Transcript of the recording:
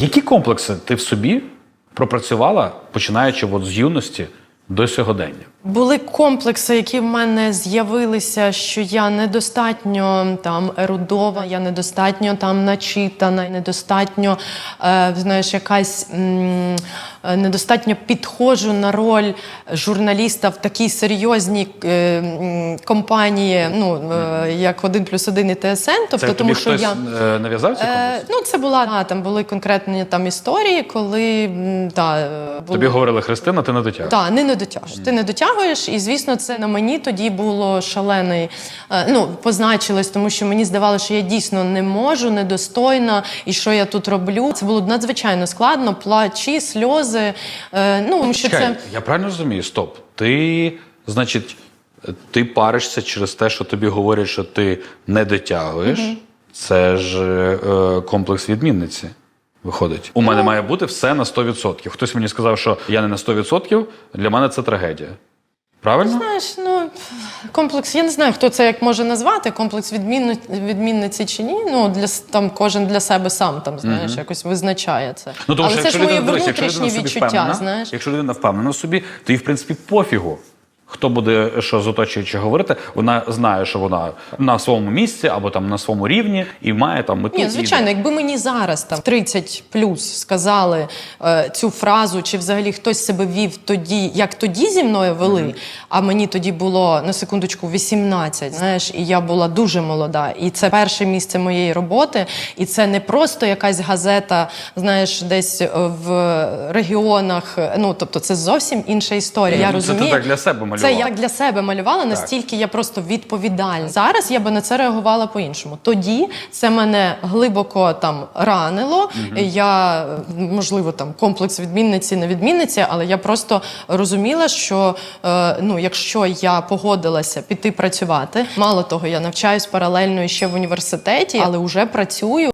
Які комплекси ти в собі пропрацювала, починаючи от з юності до сьогодення? Були комплекси, які в мене з'явилися, що я недостатньо там ерудова, я недостатньо там начитана, недостатньо, е, знаєш, якась м, е, недостатньо підходжу на роль журналіста в такій серйозній е, м, компанії, ну е, як один плюс один і ТСН. Тобто, Це тому тобі що хтось я. е, нав'язав? Е, ну, це була а, там були конкретні там історії, коли м, та, е, було- Тобі говорили Христина, ти не дотягуєш. так, не, не дотягуєш. Ти не дотягуєш, і звісно, це на мені тоді було шалений. е, Ну, позначилось, тому що мені здавалося, що я дійсно не можу, недостойна, і що я тут роблю. Це було надзвичайно складно, плачі, сльози. е, Ну, тому що Чекай, це я правильно розумію? Стоп. Ти, значить, ти паришся через те, що тобі говорять, що ти не дотягуєш. Це ж е, комплекс відмінниці. Виходить, у Ну. мене має бути все на 100%. Хтось мені сказав, що я не на 100%, для мене це трагедія. Правильно? знаєш, ну комплекс. Я не знаю, хто це як може назвати. Комплекс відмінно, відмінниці чи ні. Ну для там кожен для себе сам там знаєш, якось визначає це. Ну, тому Але що це якщо ж якщо внутрішні відчуття. впевнена, Знаєш. якщо людина впевнена в собі, то їй, в принципі, пофігу. Хто буде що з оточуючи говорити, вона знає, що вона на своєму місці або там на своєму рівні і має там мету. Ні, звичайно, ідею. якби мені зараз там 30 плюс сказали е, цю фразу, чи взагалі хтось себе вів тоді, як тоді зі мною вели, а мені тоді було на секундочку 18, знаєш, і я була дуже молода. І це перше місце моєї роботи, і це не просто якась газета, знаєш, десь е, в регіонах. е, Ну тобто, це зовсім інша історія. Я Ну, це ти так для себе. Це я для себе малювала, настільки я просто відповідальна. Зараз я би на це реагувала по-іншому. Тоді це мене глибоко там ранило. Я можливо там комплекс відмінниці, не відмінниці, але я просто розуміла, що е, ну, якщо я погодилася піти працювати, мало того, я навчаюсь паралельно ще в університеті, але вже працюю.